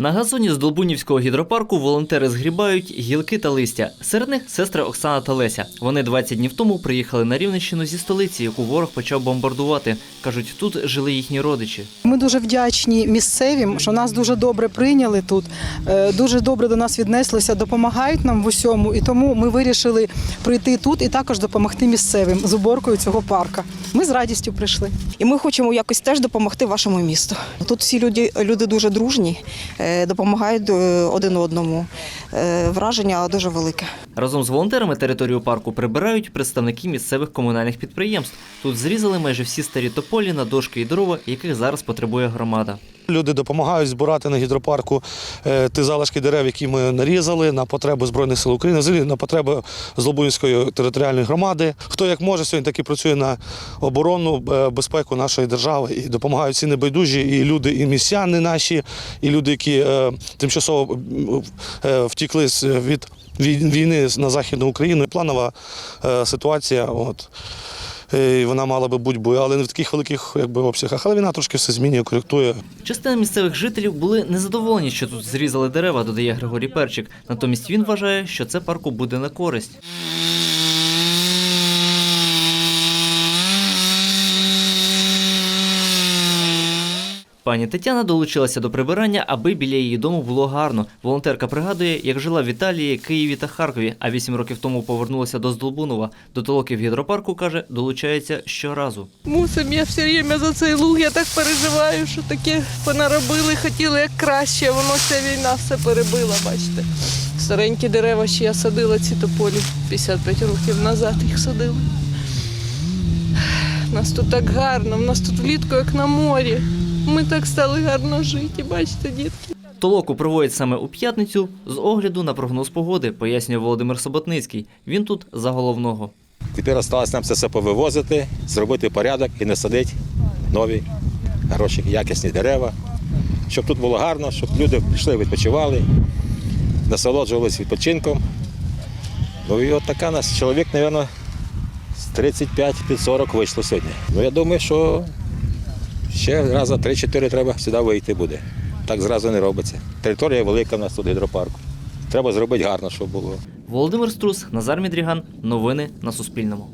На газоні з Долбунівського гідропарку волонтери згрібають гілки та листя. Серед них сестри Оксана та Леся. Вони 20 днів тому приїхали на Рівненщину зі столиці, яку ворог почав бомбардувати. Кажуть, тут жили їхні родичі. Ми дуже вдячні місцевим, що нас дуже добре прийняли тут, е, дуже добре до нас віднеслися, допомагають нам в усьому. І тому ми вирішили прийти тут і також допомогти місцевим з уборкою цього парка. Ми з радістю прийшли. І ми хочемо якось теж допомогти вашому місту. Тут всі люди, люди дуже дружні, е, допомагають е, один одному. Е, Враження дуже велике. Разом з волонтерами територію парку прибирають представники місцевих комунальних підприємств. Тут зрізали майже всі старі тополі на дошки і дрова, яких зараз потребує громада. Люди допомагають збирати на гідропарку е, ті залишки дерев, які ми нарізали на потреби Збройних сил України, взагалі на потреби Злобунської територіальної громади. Хто як може сьогодні таки працює на оборону, е, безпеку нашої держави і допомагають всі небайдужі, і люди, і містяни наші, і люди, які е, тимчасово втікли від війни на Західну Україну. Планова ситуація. От. Е, і Вона мала би бути, бо- але не в таких великих якби, обсягах. Але війна трошки все змінює, коректує. Частина місцевих жителів були незадоволені, що тут зрізали дерева, додає Григорій Перчик. Натомість він вважає, що це парку буде на користь. Пані Тетяна долучилася до прибирання, аби біля її дому було гарно. Волонтерка пригадує, як жила в Італії, Києві та Харкові, а вісім років тому повернулася до Здолбунова. До толоків гідропарку каже, долучається щоразу. Мусим я все время за цей луг. Я так переживаю, що таке понаробили, хотіли як краще. Воно ця війна все перебила, бачите. Старенькі дерева ще я садила ці тополі 55 років назад їх садила. У нас тут так гарно, у нас тут влітку, як на морі. Ми так стали гарно жити, бачите, дітки. Толоку проводять саме у п'ятницю з огляду на прогноз погоди, пояснює Володимир Соботницький. Він тут за головного. Тепер залишилось нам це все повивозити, зробити порядок і насадити нові хороші, якісні дерева, щоб тут було гарно, щоб люди прийшли, відпочивали, насолоджувалися відпочинком. Ну і от така нас чоловік, мабуть, з 35-40 вийшло сьогодні. Ну я думаю, що ще раз 3-4 треба сюди вийти буде. Так зразу не робиться. Територія велика в нас тут гідропарку. Треба зробити гарно, щоб було. Володимир Струс, Назар Мідріган. Новини на Суспільному.